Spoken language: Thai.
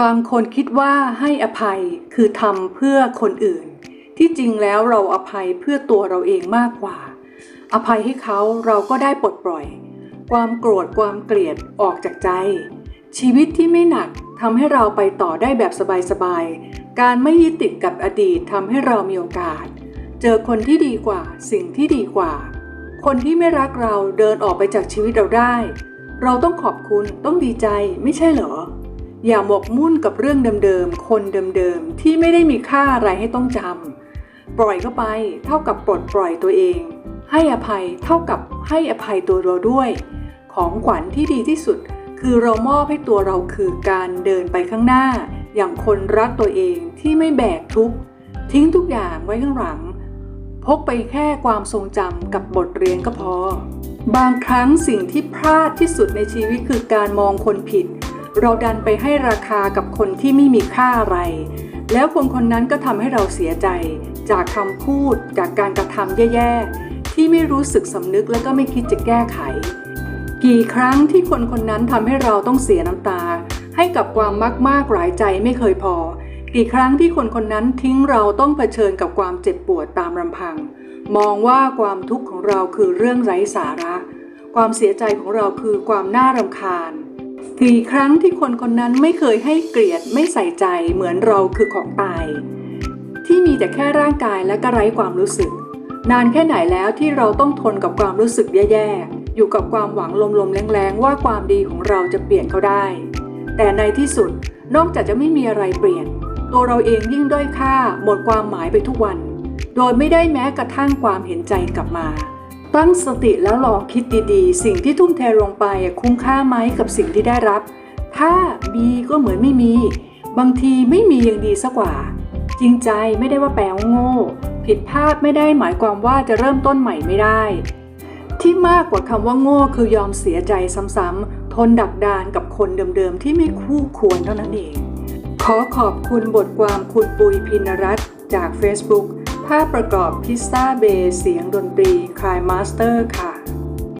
บางคนคิดว่าให้อภัยคือทำเพื่อคนอื่น ที่จริงแล้วเราอภัยเพื่อตัวเราเองมากกว่า อภัยให้เขาเราก็ได้ปลดปล่อย ความโกรธความเกลียดออกจากใจ ชีวิตที่ไม่หนักทำให้เราไปต่อได้แบบสบายๆ การไม่ยึดติดกับอดีตทำให้เรามีโอกาส เจอคนที่ดีกว่าสิ่งที่ดีกว่า คนที่ไม่รักเราเดินออกไปจากชีวิตเราได้ เราต้องขอบคุณต้องดีใจไม่ใช่เหรอ อย่าหมกมุ่นกับเรื่องเดิมๆ คนเดิมๆ ที่ไม่ได้มีค่าอะไรให้ต้องจำ ปล่อยเข้าไปเท่ากับปลดปล่อยตัวเอง ให้อภัยเท่ากับให้อภัยตัวเราด้วย ของขวัญที่ดีที่สุด คือเรามอบให้ตัวเราคือการเดินไปข้างหน้า อย่างคนรักตัวเองที่ไม่แบกทุกข์ทิ้งทุกอย่างไว้ข้างหลัง พกไปแค่ความทรงจำกับบทเรียนก็พอ บางครั้งสิ่งที่พลาดที่สุดในชีวิตคือการมองคนผิด เราดันไปให้ราคากับคนที่ไม่มีค่าอะไร แล้วคนคนนั้นก็ทำให้เราเสียใจ จากคำพูดจากการกระทำแย่ๆ ที่ไม่รู้สึกสำนึกและก็ไม่คิดจะแก้ไข กี่ครั้งที่คนคนนั้นทำให้เราต้องเสียน้ำตา ให้กับความมากมากๆหลายใจไม่เคยพอ กี่ครั้งที่คนคนนั้นทิ้งเราต้องเผชิญกับความเจ็บปวดตามลำพัง มองว่าความทุกข์ของเราคือเรื่องไร้สาระ ความเสียใจของเราคือความน่ารำคาญ กี่ครั้งที่คนคนนั้นไม่เคยให้เกลียดไม่ใส่ใจเหมือนเราคือของตาย ที่มีแต่แค่ร่างกายและก็ไรความรู้สึก นานแค่ไหนแล้วที่เราต้องทนกับความรู้สึกแย่ๆ อยู่กับความหวังลมๆแรงๆ ว่าความดีของเราจะเปลี่ยนเขาได้ แต่ในที่สุดนอกจากจะไม่มีอะไรเปลี่ยน ตัวเราเองยิ่งด้อยค่าหมดความหมายไปทุกวัน โดยไม่ได้แม้กระทั่งความเห็นใจกลับมา ตั้งสติแล้วลองคิดดีๆ สิ่งที่ทุ่มเทลงไปคุ้มค่าไหมกับสิ่งที่ได้รับ ถ้ามีก็เหมือนไม่มี บางทีไม่มียังดีสักกว่า จริงใจไม่ได้ว่าแปลว่าโง่ ผิดพลาดไม่ได้หมายความว่าจะเริ่มต้นใหม่ไม่ได้ ที่มากกว่าคำว่าโง่คือยอมเสียใจซ้ำๆทนดักดานกับคนเดิมๆที่ไม่คู่ควรเท่านั้นเอง ขอขอบคุณบทความคุณปุยพินรัตจาก Facebook ภาพประกอบพิซซ่าเบย์เสียงดนตรีคลายมาสเตอร์ค่ะ